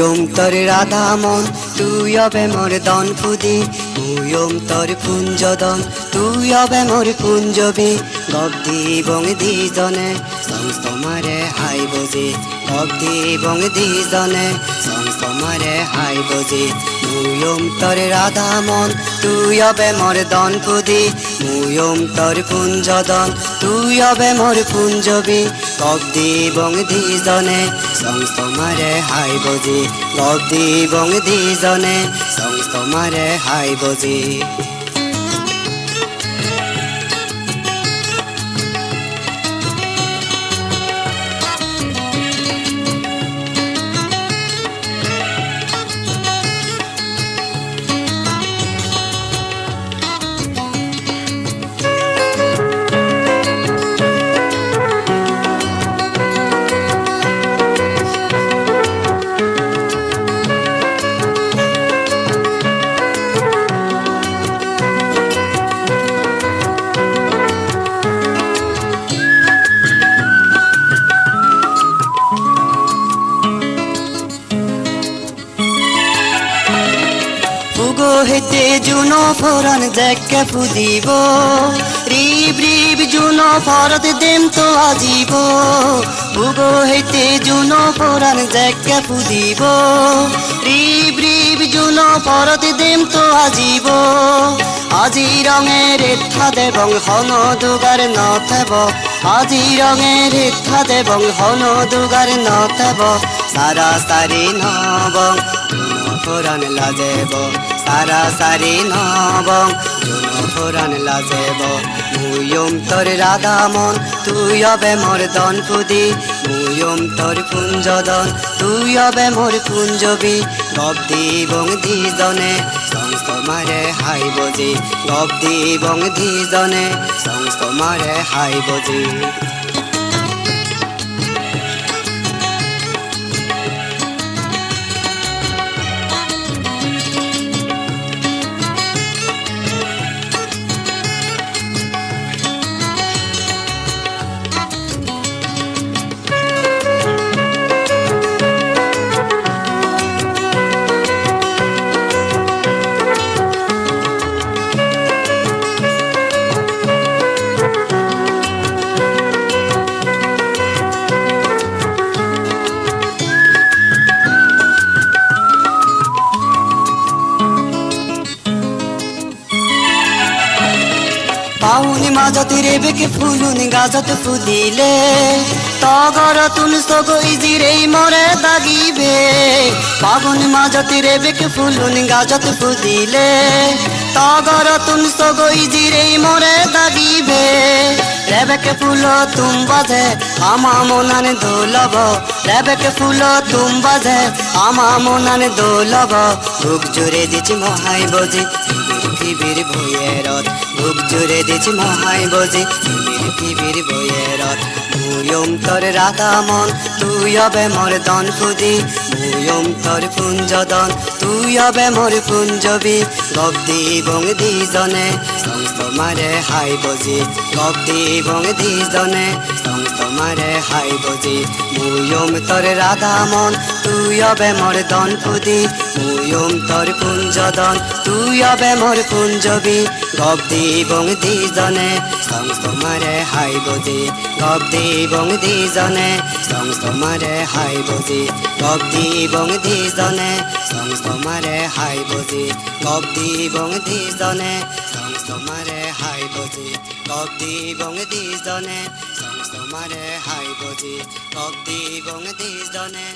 মুয়ম তোর রাধা মন, তুই অবে মোর দন ফুদি মুয়ম তোর কুঞ্জদন তুই অবে মোর কুঞ্জবি গব্দি বং দি জনে সংস্তমারে হাই বজি। গব্দি বং দি জনে সংস্তমারে হাই বজি। মুয়ম তোর রাধা মন, তুই অবে মোর দন ফুদি মুয়ম তর পুঞ্জদন, তুই অবে মোর পুঞ্জবি। গব্দি বং দিজনে সংস্তমারে হাই বজি। গব্দি বং দিজনে সংস্তমারে হাই বজি। হেতে জুনো ফোরন দেখে ফুদিব। রিব রিব জুনো ফরত দেম তো আজিব। ফুগো হেতে জুনো ফোরন দেখে ফুদিব। রিব রিব জুনো ফরত দেম তো আজিব। আজি রঙের ইচ্ছা দেবং হন দুগার নথেব আজি রঙের ইচ্ছা দেবং হন দুগার নথেব সারা সারি নবং ফোরান লাজেব সারা সারি নবং ফোরান লাজেব। মুয়ম তোর রাধা মন, তুই অবে মোর দন ফুদি মুয়ম তোর কুঞ্জদন তুই অবে মোর কুঞ্জবি গব্দি বং দি জনে সংস্ত মারে হাই বজি। গব্দি বং দি জনে সংস্ত মারে হাই বজি। পাউনি মাজত রেবেকে ফুলুনি গাজত ফুদিলে। তগর তুল সগই জিরেই মরে দাগিবে। পাগুনি মাজত রেবেকে ফুলুনি গাজত ফুদিলে। তগর তুল সগই জিরেই মরে দাগিবে রেবেকে ফুল তুম বাজে, আমা মনানে দোলব। রেবেকে ফুল তুম বাজে, আমা মনানে দোলব। বুক জুড়ে দিছি মহাই বজি পৃথিবীর ভয়েরত বুক জুড়ে দিছি মহাই বজি পৃথিবীর ভয়েরত মুয়ম তোর রাধা মন, তুই অবে মোর দন ফুদি মুয়ম তোর কুঞ্জদন, তুই অবে মোর কুঞ্জবি। গব্দি বং দি জনে সংস্ত মারে হাই বজি। গব্দি বং দি জনে সংস্ত মারে হাই বজি। মুয়ম তোর রাধা মন, তুই অবে মোর দন মুয়ম তোর কুঞ্জদন, তুই অবে মোর কুঞ্জবি। গব্দি বং দি জনে সংস্ত মারে হাই বজি। গব্দি বং দি জনে সংস্ত মারে হাই বজি কবদি বং দিজনে। জনে সংস্ত মারে হাই বজি কবদি বং দিজনে। জনে সংস্ত মারে হাই বজি কবদি বং দিজনে। জনে সংস্ত মারে হাই বজি কবদি বং দি জনে